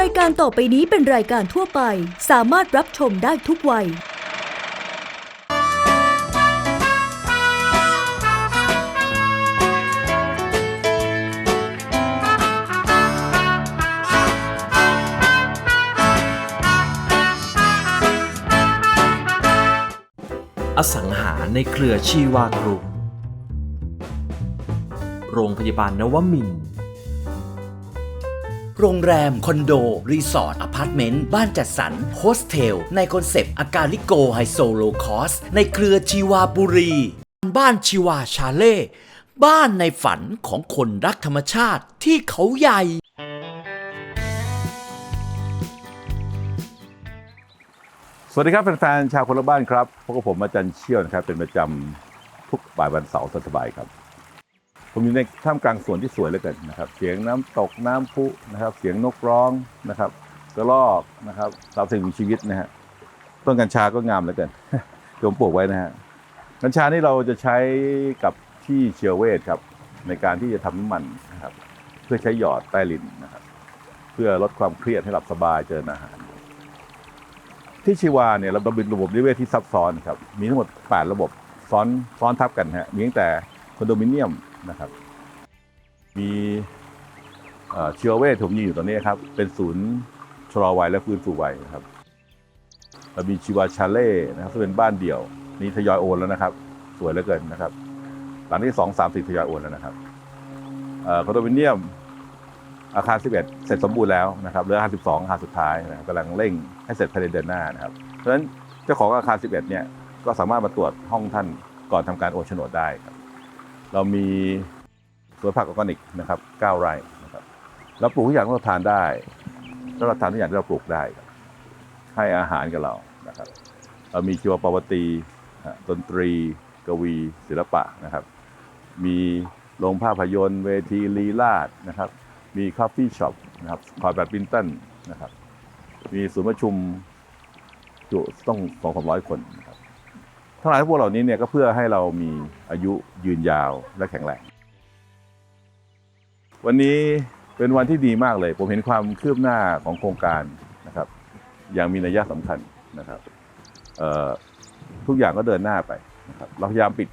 รายการต่อไปนี้เป็นรายการทั่วไป สามารถรับชมได้ทุกวัย อสังหาในเครือชีวากรุ๊ปโรงพยาบาลนวมินทร์ โรงแรม คอนโด รีสอร์ทอพาร์ตเมนต์ บ้านจัดสรรโฮสเทล ในคอนเซปต์ อากาลิโกไฮโซโลคอส ในเครือชีวาบุรี บ้านชีวาชาเล่ บ้านในฝันของคนรักธรรมชาติที่เขาใหญ่สวัสดีครับแฟนๆชาวคนละบ้านครับพบกับผมอาจารย์เชี่ยวนะครับ เป็นประจำทุกบ่ายวันเสาร์สบายครับ ผมอยู่ในท่ามกลางสวนที่สวยเหลือเกินนะครับ เสียงน้ำตกน้ำพุนะครับ เสียงนกร้องนะครับกระรอกนะครับตามสิ่งมีชีวิตนะฮะต้นกัญชาก็งามเหลือเกินที่ผมปลูกไว้นะฮะกัญชานี่เราจะใช้กับที่เชียวเวทครับ ในการที่จะทำน้ำมันนะครับ เพื่อใช้หยอดใต้ลิ้นนะครับ เพื่อลดความเครียดให้หลับสบายเจริญอาหาร ที่ชีวาเนี่ยเราเป็นระบบนิเวศที่ซับซ้อนครับ มีทั้งหมด 8 ระบบซ้อนซ้อนทับกันฮะมีตั้งแต่คอนโดมิเนียม นะครับ มีเชีวเวทผมยืนอยู่ตอนนี้ครับ เป็นศูนย์ชะลอวัยและฟื้นฟูวัยนะครับเรามีชีวาชาเล่นะครับซึ่งเป็นบ้านเดี่ยว นี่ทยอยโอนแล้วนะครับ สวยเหลือเกินนะครับ หลังที่สองสามสี่ทยอยโอนแล้วนะครับคอนโดมิเนียมอาคาร 11 เสร็จสมบูรณ์แล้วนะครับเหลืออาคาร 12 อาคารสุดท้ายนะกำลังเร่งให้เสร็จภายในเดือนหน้านะครับ เพราะฉะนั้นเจ้าของอาคาร 11 เนี่ยก็สามารถมาตรวจห้องท่านก่อนทำการโอนโฉนดได้ครับ เรามีสวนผักออร์แกนิกนะครับ9ไร่นะครับเราปลูกทุกอย่างที่เราทานได้แล้วเราทานทุกอย่างที่เราปลูกได้ครับให้อาหารกับเรานะครับ เรามีชีวประวัติดนตรี กวีศิลปะนะครับ มีโรงภาพยนตร์ เวทีลีลาดนะครับ มีคาเฟ่ช็อปนะครับคอยแบดมินตันนะครับ มีศูนย์ประชุมจุต้องสองสามร้อยคนนะครับ ทั้งหลายทั้งปวงเหล่านี้เนี่ยก็เพื่อให้เรามีอายุยืนยาวและแข็งแรงวันนี้เป็นวันที่ดีมากเลย ผมเห็นความคืบหน้าของโครงการนะครับ อย่างมีนัยสำคัญนะครับทุกอย่างก็เดินหน้าไปนะครับเราพยายามปิด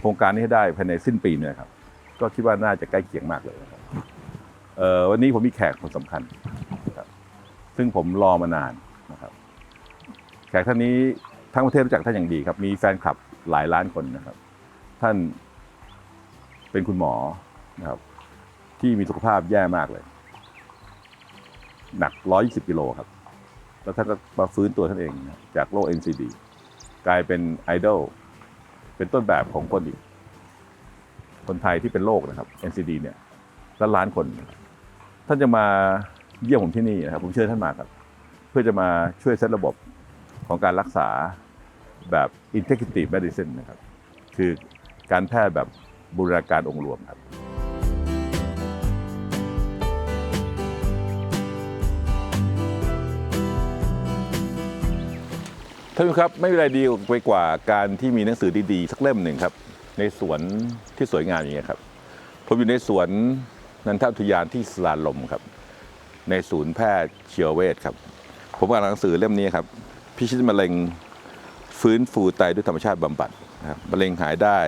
โครงการนี้ให้ได้ภายในสิ้นปีเนี่ยครับก็คิดว่าน่าจะใกล้เคียงมากเลยนะครับวันนี้ผมมีแขกคนสำคัญนะครับซึ่งผมรอมานานนะครับ แขกท่านนี้ ทั้งประเทศรู้จักท่านอย่างดีครับ มีแฟนคลับหลายล้านคนนะครับ ท่านเป็นคุณหมอนะครับ ที่มีสุขภาพแย่มากเลย หนัก 120กิโลครับ แล้วท่านก็มาฟื้นตัวท่านเองนะจากโรค NCD กลายเป็นไอดอลเป็นต้นแบบของคนอีก คนไทยที่เป็นโรคนะครับ NCD เนี่ยล้านล้านคน ท่านจะมาเยี่ยมผมที่นี่นะครับ ผมเชิญท่านมาครับ เพื่อจะมาช่วยเซตระบบของการรักษา แบบ integrative medicine นะครับ คือการแพทย์แบบบูรณาการองค์รวมครับ ท่านผู้ชมครับไม่มีอะไรดีไปกว่าการที่มีหนังสือดีๆ สักเล่มหนึ่งครับ ในสวนที่สวยงามอย่างนี้ยครับ ผมอยู่ในสวนนันทอุทยานที่สลาลมครับ ในศูนย์แพทย์เชียวเวชครับ ผมอ่านหนังสือเล่มนี้ครับ พิชิตมะเร็ง ฟื้นฟูไตด้วยธรรมชาติบำบัดนะครับมะเร็งหายได้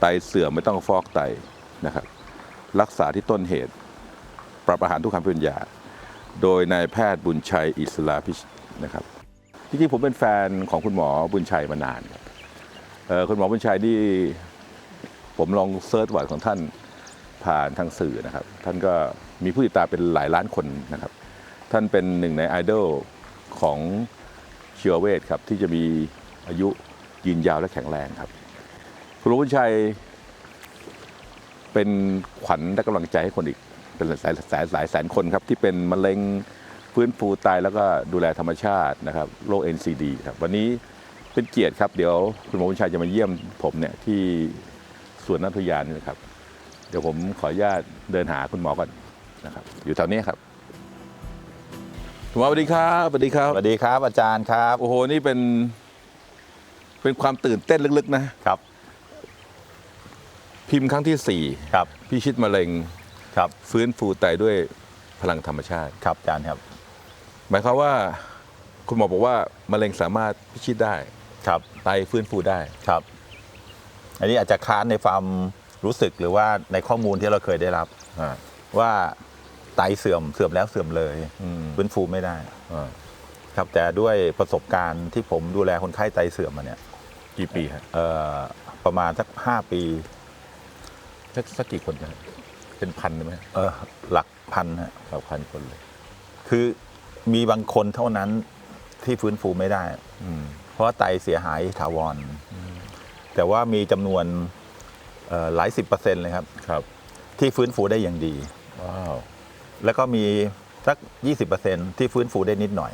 ไตเสื่อมไม่ต้องฟอกไตนะครับ รักษาที่ต้นเหตุ ปรับอาหารทุกคำเป็นยาโดยนายแพทย์บุญชัยอิสลาพิชนะครับจริงๆผมเป็นแฟนของคุณหมอบุญชัยมานานครับคุณหมอบุญชัยนี่ผมลองเซิร์ชประวัติของท่านผ่านทางสื่อนะครับ ท่านก็มีผู้ติดตามเป็นหลายล้านคนนะครับ ท่านเป็นหนึ่งในไอดอลของ เชียวเวทครับที่จะมีอายุยืนยาวและแข็งแรงครับคุณหมอบุญชัยเป็นขวัญและกำลังใจให้คนอีกเป็นหลายหลายหลายแสนคนครับที่เป็นมะเร็งฟื้นฟูไตแล้วก็ดูแลธรรมชาตินะครับโรค NCD ครับวันนี้เป็นเกียรติครับ เดี๋ยวคุณหมอบุญชัยจะมาเยี่ยมผมเนี่ยที่สวนนัทยานนี่นะครับ เดี๋ยวผมขออนุญาตเดินหาคุณหมอก่อนนะครับ อยู่แถวนี้ครับ คุณหมอสวัสดีครับสวัสดีครับสวัสดีครับอาจารย์ครับโอ้โหนี่เป็น เป็นความตื่นเต้นลึกๆนะครับ พิมพ์ครั้งที่สี่ครับพิชิตมะเร็งครับฟื้นฟูไตด้วยพลังธรรมชาติ ครับอาจารย์ครับ หมายความว่า คุณหมอบอกว่ามะเร็งสามารถพิชิตได้ครับไตฟื้นฟูได้ ครับ อันนี้อาจจะค้านในความรู้สึกหรือว่าในข้อมูลที่เราเคยได้รับอ่าว่า ไตเสื่อมเสื่อมแล้วเสื่อมเลยอืมฟื้นฟูไม่ได้อ่าครับแต่ด้วยประสบการณ์ที่ผมดูแลคนไข้ไตเสื่อมมาเนี่ยกี่ปีฮะเอ่อประมาณสักห้าปีสักสักกี่คนนะเป็นพันไหมฮะเออหลักพันฮะเราพันคนเลย คือมีบางคนเท่านั้นที่ฟื้นฟูไม่ได้อืมเพราะว่าไตเสียหายถาวรแต่ว่ามีจำนวนเอ่อหลายสิบเปอร์เซ็นต์เลยครับครับ ที่ฟื้นฟูได้อย่างดีว้าว แล้วก็มีสัก 20%ที่ฟื้นฟูได้นิดหน่อย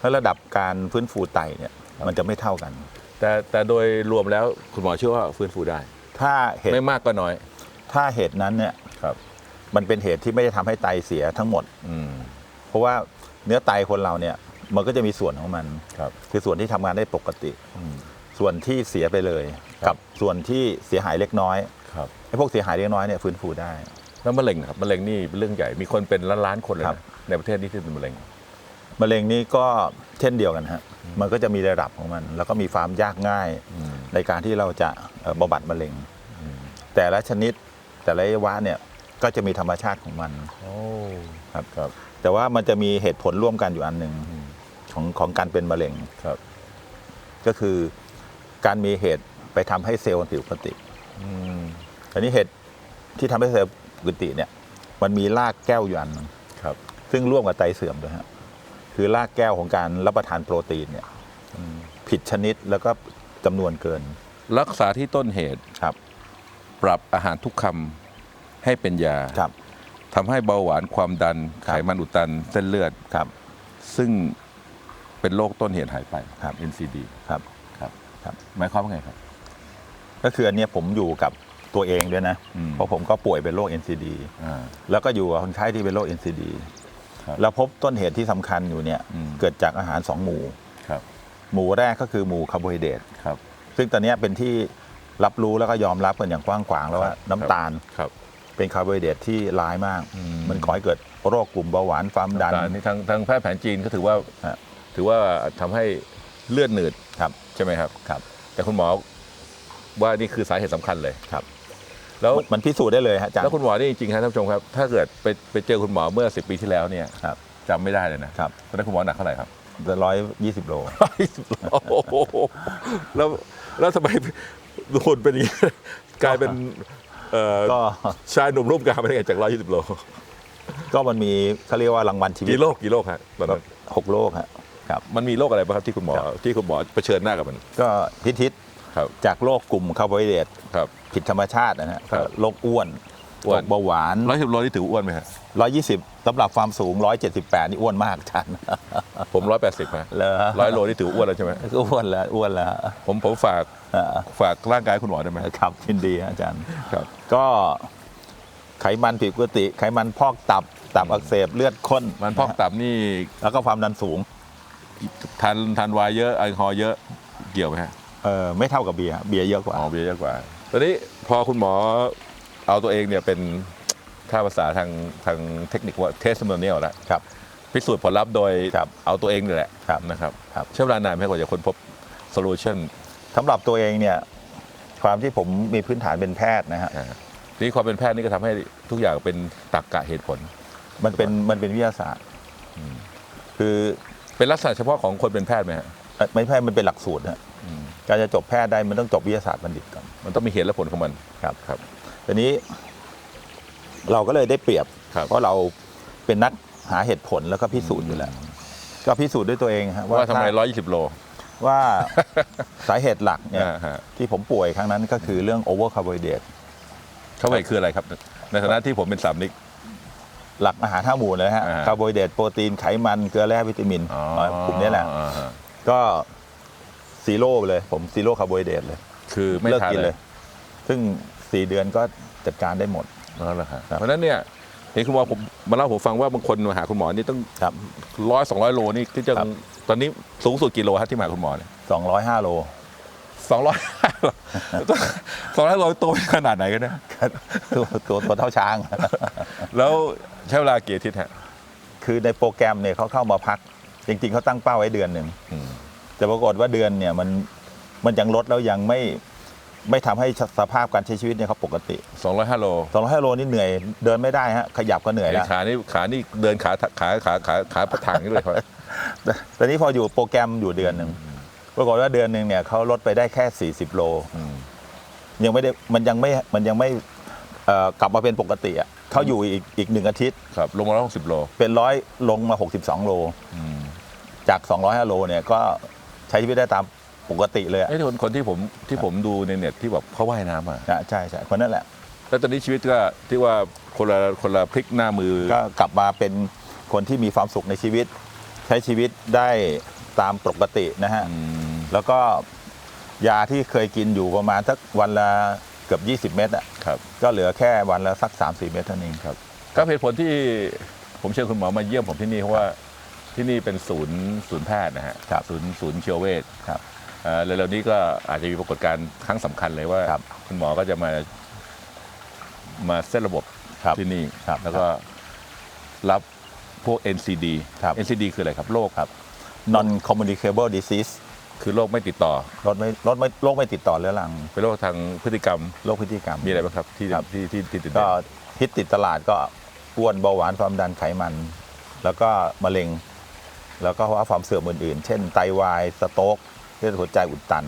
แล้วระดับการฟื้นฟูไตเนี่ยมันจะไม่เท่ากัน แต่แต่โดยรวมแล้วคุณหมอเชื่อว่าฟื้นฟูได้ ถ้าเหตุไม่มากก็น้อย ถ้าเหตุนั้นเนี่ยครับ มันเป็นเหตุที่ไม่ได้ทำให้ไตเสียทั้งหมดอืมเพราะว่าเนื้อไตคนเราเนี่ยมันก็จะมีส่วนของมันครับคือส่วนที่ทำงานได้ปกติอืมส่วนที่เสียไปเลย กับส่วนที่เสียหายเล็กน้อยครับไอ้พวกเสียหายเล็กน้อยเนี่ยฟื้นฟูได้ แล้วมะเร็งครับมะเร็งนี่เป็นเรื่องใหญ่มีคนเป็นล้านล้านๆคนเลยครันะบในประเทศนี้ที่เป็นมะเร็งมะเร็งนี่ก็เช่นเดียวกันฮะมันก็จะมีระดับของมัน แล้วก็มีความยากง่ายอืมในการที่เราจะเอ่อบำบัดมะเร็ง แต่ละชนิดแต่ละวะเนี่ยก็จะมีธรรมชาติของมันโอ้ครับครับแต่ว่ามันจะมีเหตุผลร่วมกันอยู่อันหนึ่งของของการเป็นมะเร็งครับ ก็คือการมีเหตุไปทำให้เซลล์มันผิดปกติอืมอันนี้เหตุที่ทำให้เซลล์ผิดป กติเนี่ยมันมีรากแก้วอยู่อันหนึ่งครับ ซึ่งร่วมกับไตเสื่อมด้วยฮะคือรากแก้วของการรับประทานโปรตีนเนี่ยผิดชนิดแล้วก็จำนวนเกิน รักษาที่ต้นเหตุครับ ปรับอาหารทุกคำให้เป็นยาครับทำให้เบาหวานความดันครัไขบมันอุดตันเส้นเลือดครับ ซึ่งเป็นโรคต้นเหตุหายไปครับ NCD ครับครับครับหมายความว่าไงครับ ก็คืออันเนี้ยผมอยู่กับ ตัวเองด้วยนะ อืม เพราะผมก็ป่วยเป็นโรค NCD อ่า แล้วก็อยู่กับคนไข้ที่เป็นโรค NCD ครับแล้วพบต้นเหตุที่สำคัญอยู่เนี่ยอืม เกิดจากอาหารสองหมู่ ครับหมู่แรกก็คือหมู่คาร์โบไฮเดรตครับ ซึ่งตอนเนี้ยเป็นที่รับรู้แล้วก็ยอมรับกันอย่างกว้างขวางแล้วว่าครับ น้ำตาลครับ เป็นคาร์โบไฮเดรตที่ร้ายมาก อืม มันก่อให้เกิดโรคกลุ่มเบาหวานความดัน แต่อันนี้ทางทางแพทย์แผนจีนก็ถือว่าฮะ ถือว่าทำให้เลือดหนืดครับ ใช่ไหมครับ ครับ แต่คุณหมอว่านี่คือสาเหตุสำคัญเลยครับ แล้วมันพิสูจน์ได้เลยฮะอาจารย์ แล้วคุณหมอนี่จริงๆครับท่านผู้ชมครับ ถ้าเกิดไปไปเจอคุณหมอเมื่อสิบปีที่แล้วเนี่ยครับจำไม่ได้เลยนะครับ ตอนนั้นคุณหมอหนักเท่าไหร่ครับร้อยยี่สิบโล โอ้โหแล้วแล้วทำไมหุ่นเป็นอย่างนี้ กลายเป็นเอ่อก็ ชายหนุ่มรูปงามไปได้ไงจากร้อยยี่สิบโลก็มันมีเขาเรียกว่ารางวัลชีวิตกี่โรคกี่โรคฮะตอนนั้นหกโรคฮะครับ มันมีโรคอะไรบ้างครับที่คุณหมอครับที่คุณหมอเผชิญหน้ากับมัน ก็ทิศทิศครับ จากโรคกลุ่มคาร์โบไฮเดรตครับ ผิดธรรมชาตินะฮะครับโรคอ้วนอ้วน โรคเบาหวาน ร้อยสิบโลนี่ถืออ้วนไหมฮะ120สำหรับความสูง 178 นี่อ้วนมากอาจารย์ ผมร้อยแปดสิบฮะเลยร้อยโลนี่ถืออ้วนแล้วใช่ไหมก็อ้วนแล้วอ้วนแล้วผมผมฝากอ่าฝากร่างกายคุณหมอได้ไหมครับยินดีฮะอาจารย์ ครับ ก็ไขมันผิดปกติ ไขมันพอกตับตับอักเสบเลือดข้นมันพอกตับนี่แล้วก็ความดันสูง ทานทานไวน์เยอะแอลกอฮอล์เยอะเกี่ยวไหมฮะเออไม่เท่ากับเบียร์เบียร์เยอะกว่าอ๋อเบียร์เยอะกว่า ตอนนี้พอคุณหมอเอาตัวเองเนี่ยเป็นถ้าภาษาทางทางเทคนิคว่าเทสเมเนียลแล้วครับพิสูจน์ผลลัพธ์โดยครับเอาตัวเองนี่แหละครับนะครับครับใช้เวลานานไหมกว่าจะค้นพบโซลูชันสำหรับตัวเองเนี่ยความที่ผมมีพื้นฐานเป็นแพทย์นะฮะนี่ความเป็นแพทย์นี่ก็ทำให้ทุกอย่างเป็นตรรกะเหตุผล มันเป็นมันเป็นวิทยาศาสตร์คือเป็นลักษณะเฉพาะของคนเป็นแพทย์ไหมฮะเอ่อไม่ใช่มันเป็นหลักสูตรฮะ การจะจบแพทย์ได้มันต้องจบวิทยาศาสตร์บัณฑิตก่อน มันต้องมีเหตุและผลของมันครับครับทีนี้เราก็เลยได้เปรียบ ครับ เพราะเราเป็นนักหาเหตุผลแล้วก็พิสูจน์อยู่แล้ว ก็พิสูจน์ด้วยตัวเองฮะว่าทำไมถ้ร้อยยี่สิบโลว่าสาเหตุหลักเนี่ยอ่าฮะที่ผมป่วยครั้งนั้นก็คือเรื่องโอเวอร์คาร์โบไฮเดรตเขาไปคืออะไรครับ ในฐานะที่ผมเป็นสามนิก หลักอาหารห้าหมู่เลยฮะอ่าฮะ คาร์โบไฮเดรตโปรตีนไขมันเกลือแร่วิตามินกลุ่มนี้แหละ อ่าฮะ ก็ ซีโร่ไปเลย ผมซีโร่คาร์โบไฮเดรตเลยคือไม่เลิกทานกินเลเลย ย ซึ่งสี่เดือนก็จัดการได้หมด นั่นแหละครับครับ เพราะฉะนั้นเนี่ยเห็นคุณหมอผมมาเล่าผมฟังว่าบางคนมาหาคุณหมอนี่ต้องครับ ร้อยสองร้อยโลนี่ที่จะครับ ตอนนี้สูงสุดกี่โลครับที่มาหาคุณหมอเนี่ย205 โล สองร้อยสองร้อยโลโตเป็นขนาดไหนกันเนี่ยตัวตัวตัวเท่าช้าง แล้วใช้เวลากี่อาทิตย์ฮะคือในโปรแกรมเนี่ยเขาเข้ามาพัก จริง ๆเขาตั้งเป้าไว้เดือนหนึ่ง อืม แต่ปรากฏว่าเดือนเนี่ยมันมันยังลดแล้วยังไม่ไม่ทำให้สภาพการใช้ชีวิตเนี่ยเขาปกติ 205 โล 200โลนี่เหนื่อยเดินไม่ได้ฮะขยับก็เหนื่อยแล้วขานี่ขานี่เดินขาขาขาขาขาพระถังนี่เลยครับแต่แต่นี้พออยู่โปรแกรมอยู่เดือนหนึ่งปรากฏว่าเดือนหนึ่งเนี่ยเขาลดไปได้แค่ 40 โลอืมยังไม่ได้มันยังไม่มันยังไม่เอ่อกลับมาเป็นปกติอะเขาอยู่อีกอีกหนึ่งอาทิตย์ครับลงมาแล้ว60โล เป็นร้อยลงมา 62 โลอืมจาก 205 โลเนี่ยก็ ใช้ชีวิตได้ตามปกติเลยอะไอ้คนคนที่ผมที่ผมดูในเน็ตที่แบบเขาว่ายน้ำอะนะใช่ใช่คนนั้นแหละ แล้วตอนนี้ชีวิตก็ที่ว่าคนละคนละพลิกหน้ามือ ก็กลับมาเป็นคนที่มีความสุขในชีวิต ใช้ชีวิตได้ตามปกตินะฮะอืมแล้วก็ยาที่เคยกินอยู่ประมาณสักวันละเกือบ 20 เม็ดอะครับ ก็เหลือแค่วันละสัก 3-4 เม็ดเท่านั้นเองครับ ก็เหตุผลที่ผมเชิญคุณหมอมาเยี่ยมผมที่นี่เพราะว่า ที่นี่เป็นศูนย์ศูนย์แพทย์นะฮะครับศูนย์ศูนย์เชียวเวชครับเอ่อเร็วๆนี้ก็อาจจะมีปรากฏการณ์ครั้งสำคัญเลยว่าครับคุณหมอก็จะมามาเซตระบบครับที่นี่ครับแล้วก็รับพวก NCD ครับ NCD คืออะไรครับโรคครับ non communicable disease คือโรคไม่ติดต่อรถไม่รถไม่โรคไม่ติดต่อเรื้อรัง เป็นโรคทางพฤติกรรมโรคพฤติกรรมมีอะไรบ้างครับที่ครับที่ที่ที่ติดก็ฮิตติดตลาดก็อ้วนเบาหวานความดันไขมัน แล้วก็มะเร็ง แล้วก็ภาวะความเสื่อมอื่นๆ เช่นไตวายสโตรกเลือดหัวใจอุดตัน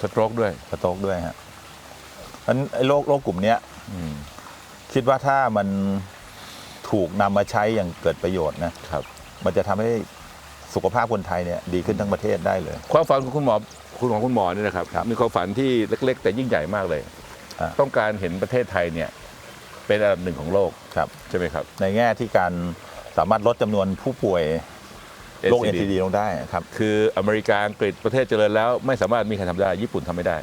สโตรกด้วย สโตรกด้วยฮะอันไอ้โรคโรคกลุ่มเนี้ยอืมคิดว่าถ้ามันถูกนำมาใช้อย่างเกิดประโยชน์นะครับ มันจะทำให้สุขภาพคนไทยเนี่ยดีขึ้นทั้งประเทศได้เลย ความฝันของคุณหมอคุณของคุณหมอเนี่ยนะครับครับมีความฝันที่เล็ก ๆ แต่ยิ่งใหญ่มากเลย อ่า ต้องการเห็นประเทศไทยเนี่ย เป็นอันดับหนึ่งของโลกครับ ใช่ไหมครับ ในแง่ที่การสามารถลดจำนวนผู้ป่วย โรค NCD ลงได้ครับคืออเมริกาอังกฤษประเทศเจริญแล้ว ไม่สามารถมีใครทำได้ ญี่ปุ่นทำไม่ได้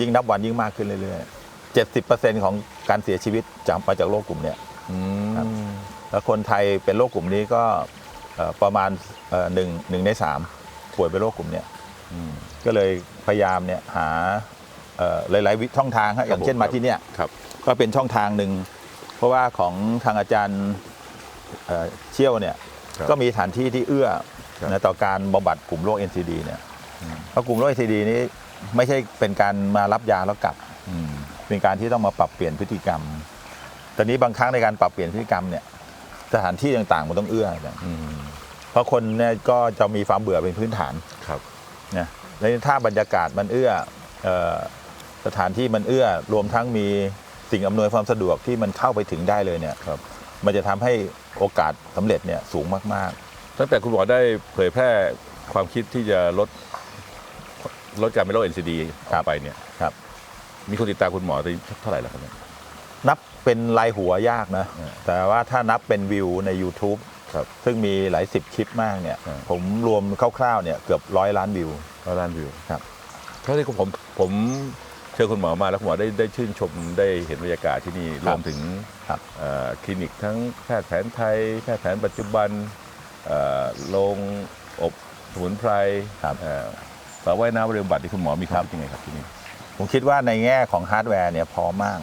ยิ่งนับวันยิ่งมากขึ้นเรื่อยๆเจ็ดสิบเปอร์เซ็นของการเสียชีวิตจากมาจากโรคกลุ่มเนี้ย ครับ แล้วคนไทยเป็นโรคกลุ่มนี้ก็เอ่อประมาณเอ่อหนึ่งหนึ่งในสามป่วยเป็นโรคกลุ่มเนี้ยอืม ก็เลยพยายามเนี่ยหาเอ่อหลายๆวิช่องทางฮะอย่างเช่นผม มาที่เนี่ย ครับ ก็เป็นช่องทางหนึ่ง เพราะว่าของทางอาจารย์เอ่อเชี่ยวเนี่ย ครับก็มีสถานที่ที่เอื้อครับ นะต่อการบำบัดกลุ่มโรค NCD เนี่ยเพราะกลุ่มโรค NCD นี้ไม่ใช่เป็นการมารับยาแล้วกลับอืมเป็นการที่ต้องมาปรับเปลี่ยนพฤติกรรม ตอนนี้บางครั้งในการปรับเปลี่ยนพฤติกรรมเนี่ย สถานที่ต่างๆมันต้องเอื้อนะอืมเพราะคนเนี่ยก็จะมีความเบื่อเป็นพื้นฐานครับนะแล้วถ้าบรรยากาศมันเอื้อเอ่อสถานที่มันเอื้อรวมทั้งมีสิ่งอำนวยความสะดวกที่มันเข้าไปถึงได้เลยเนี่ยครับมันจะทำให้โอกาสสำเร็จเนี่ยสูงมาก ตั้งแต่คุณหมอได้เผยแพร่ความคิดที่จะลดลดการเป็นโรค NCD ออกไปเนี่ยครับ มีคนติดตามคุณหมอตอนนี้เท่าไหร่แล้วครับเนี่ยๆนับเป็นรายหัวยากนะอืมแต่ว่าถ้านับเป็นวิวใน YouTube ครับซึ่งมีหลายสิบคลิปมากเนี่ยอืมผมรวมคร่าวๆเนี่ยเกือบร้อยล้านวิว ร้อยล้านวิวครับ เท่าที่ผมผมเชิญคุณหมอมาแล้วคุณหมอได้ได้ชื่นชมได้เห็นบรรยากาศที่นี่รวมถึงครับ เอ่อคลินิกทั้งแพทย์แผนไทย แพทย์แผนปัจจุบันเอ่อ โรงอบสมุนไพรครับเอ่อสระว่ายน้ำบริบัติที่คุณหมอมีความคิดยังไงครับที่นี่ผมคิดว่าในแง่ของฮาร์ดแวร์เนี่ยพร้อมมาก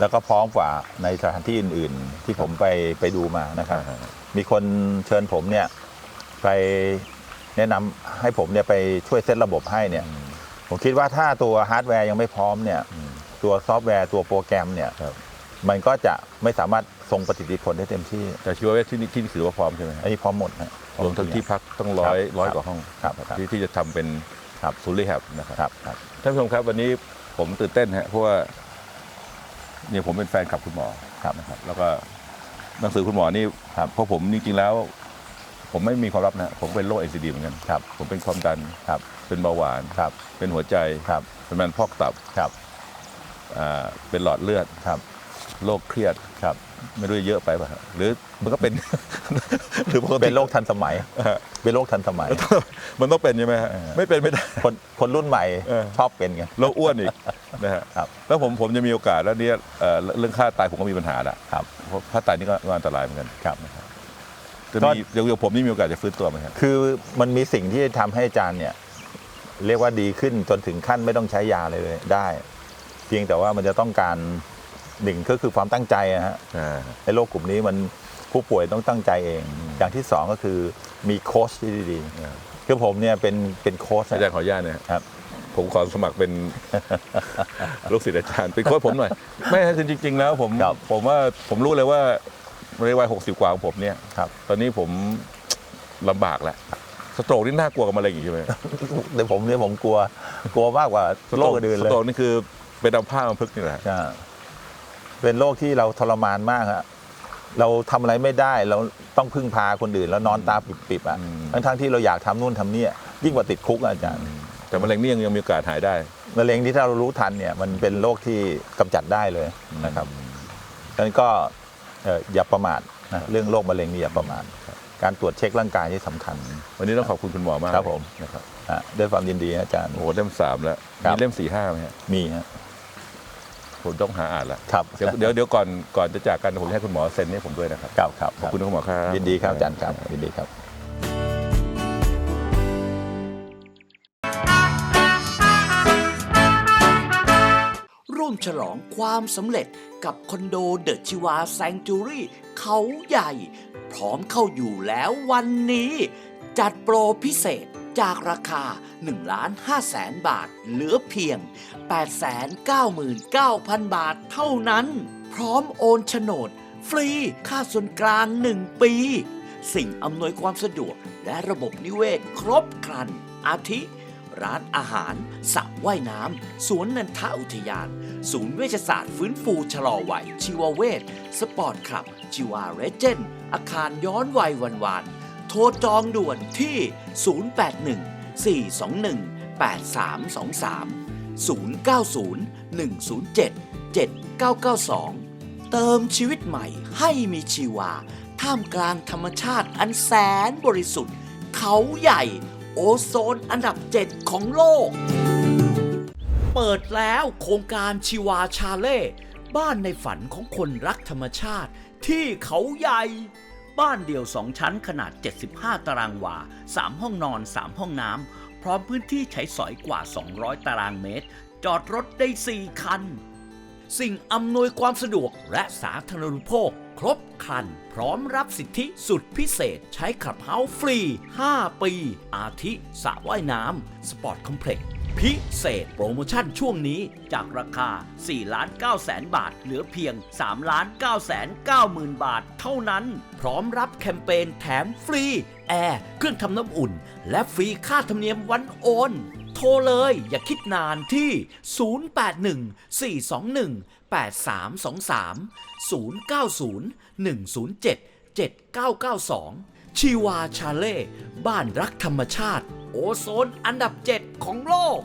แล้วก็พร้อมกว่าในสถานที่อื่น ๆ ที่ผมไปไปดูมานะครับอ่าฮะมีคนเชิญผมเนี่ยไปแนะนำให้ผมเนี่ยไปช่วยเซตระบบให้เนี่ยผมคิดว่าถ้าตัวฮาร์ดแวร์ยังไม่พร้อมเนี่ยตัวซอฟต์แวร์ตัวโปรแกรมเนี่ยครับมันก็จะไม่สามารถ ทรงประสิทธิผลได้เต็มที่ แต่ชีวเวชที่นี่ที่นี่ถือว่าพร้อมใช่ไหมครับอันนี้พร้อมหมดนะรวมทั้งที่พักต้องร้อยครับร้อยกว่าห้องครับครับที่ที่จะทำเป็นครับศูนย์รีแฮบนะครับครับครับท่านผู้ชมครับวันนี้ผมตื่นเต้นฮะเพราะว่าเนี่ยผมเป็นแฟนคลับคุณหมอครับนะครับ แล้วก็หนังสือคุณหมอนี่ครับเพราะผมจริงๆแล้ว ผมไม่มีความลับนะผมเป็นโรค NCD เหมือนกันครับ ผมเป็นความดันครับเป็นเบาหวานครับ เป็นหัวใจครับ เป็นมันพอกตับครับอ่าเป็นหลอดเลือดครับโรคเครียดครับ ไม่รู้เยอะไปป่ะฮะหรือมันก็เป็น หรือปกติเป็นโรคทันสมัย เป็นโรคทันสมัย มันต้องเป็นใช่ไหมฮะเออไม่เป็นไม่ได้ คนคนรุ่นใหม่เออชอบเป็นไงโรคอ้วนอีกนะฮะครับแล้วผมผมจะมีโอกาสแล้วเนี่ยเอ่อเรื่องค่าตายผมก็มีปัญหาละครับเพราะค่าตายนี่ก็ก็อันตรายเหมือนกันครับจะก็มีอย่างอย่างผมนี่มีโอกาสจะฟื้นตัวไหมครับคือมันมีสิ่งที่ทำให้อาจารย์เนี่ย เรียกว่าดีขึ้นจนถึงขั้นไม่ต้องใช้ยาเลยเลยได้ เพียงแต่ว่ามันจะต้องการ หนึ่งก็คือความตั้งใจอะฮะอ่าในโรคกลุ่มนี้มันผู้ป่วยต้องตั้งใจเอง อย่างที่สองก็คือมีโค้ชที่ดีๆคือผมเนี่ยเป็นเป็นโค้ชอาจารย์ขออนุญาตนะครับครับผมขอสมัครเป็นลูกศิษย์อาจารย์เป็นโค้ชผมหน่อยไม่คือจริง ๆ แล้วผมครับผมว่าผมรู้เลยว่าในวัยหกสิบกว่าของผมเนี่ยครับตอนนี้ผมลำบากแล้วสโตรกนี่น่ากลัวกับมะเร็งอีกใช่ไหมแต่ผมเนี่ยผมกลัวกลัวมากกว่าโรคอื่นๆสเลยโตรกนี่คือเป็นอัมพาตอัมพฤกษ์นี่แหละใช่ เป็นโรคที่เราทรมานมากฮะเราทำอะไรไม่ได้เราต้องพึ่งพาคนอื่น แล้วนอนตาปิบๆอะทั้งทั้งๆที่เราอยากทำนู่นทำนี่ยิ่งกว่าติดคุกอะอาจารย์ แต่มะเร็งนี่ยังยังมีโอกาสหายได้มะเร็งที่ถ้าเรารู้ทันเนี่ยมันเป็นโรคที่กำจัดได้เลยนะครับดังนั้นก็เอ่ออย่าประมาทนะเรื่องโรคมะเร็งนี่อย่าประมาทการตรวจเช็คร่างกายนี่สำคัญ วันนี้ต้องขอบคุณคุณหมอมากครับผมนะครับอะด้วยความยินดีนะอาจารย์โอ้โหเล่มสามแล้วครับมีเล่มสี่ห้าไหมฮะมีฮะ ผมต้องหาอ่านละครับเดี๋ยวเดี๋ยวเดี๋ยวก่อนก่อนจะจากกันผมจะให้คุณหมอเซ็นให้ผมด้วยนะครับครับครับขอบคุณคุณหมอครับยินดีครับอาจารย์ครับยินดีครับร่วมฉลองความสำเร็จกับคอนโดเดอะชิวาแซงจูรี่เขาใหญ่ พร้อมเข้าอยู่แล้ววันนี้ จัดโปรพิเศษจากราคา1ล้าน5แสนบาท เหลือเพียง 899,000 บาทเท่านั้น พร้อมโอนโฉนด ฟรีค่าส่วนกลาง 1 ปี สิ่งอำนวยความสะดวกและระบบนิเวศครบครัน อาทิ ร้านอาหารสระว่ายน้ำสวนนันทอุทยาน ศูนย์เวชศาสตร์ฟื้นฟูชะลอวัยชีวเวชสปอร์ตคลับ ชีวาเรเจนอาคารย้อนวัยวันวานโทรจองด่วนที่ 081 421 8323 090 107 7992 เติมชีวิตใหม่ให้มีชีวา ท่ามกลางธรรมชาติอันแสนบริสุทธิ์ เขาใหญ่ โอโซนอันดับ7ของโลก เปิดแล้วโครงการชีวาชาเล่บ้านในฝันของคนรักธรรมชาติที่เขาใหญ่ บ้านเดี่ยว2ชั้นขนาด 75 ตารางวา 3 ห้องนอน 3 ห้องน้ำ พร้อมพื้นที่ใช้สอยกว่า 200 ตารางเมตร จอดรถได้ 4 คัน สิ่งอำนวยความสะดวกและสาธารณูปโภค ครบครัน พร้อมรับสิทธิสุดพิเศษ ใช้ขับเฮาส์ฟรี 5 ปี อาทิสระว่ายน้ำสปอร์ตคอมเพล็กซ์ พิเศษโปรโมชั่นช่วงนี้จากราคา 4 ล้าน9แสนบาท เหลือเพียง 3 ล้าน9แสน9หมื่นบาทเท่านั้น พร้อมรับแคมเปญแถมฟรี แอร์ เครื่องทำน้ำอุ่น และฟรีค่าธรรมเนียมวันโอน โทรเลยอย่าคิดนานที่ 081-421-8323 090-107-7992 ชีวาชาเล่ บ้านรักธรรมชาติ โอโซนอันดับ 7 ของโลก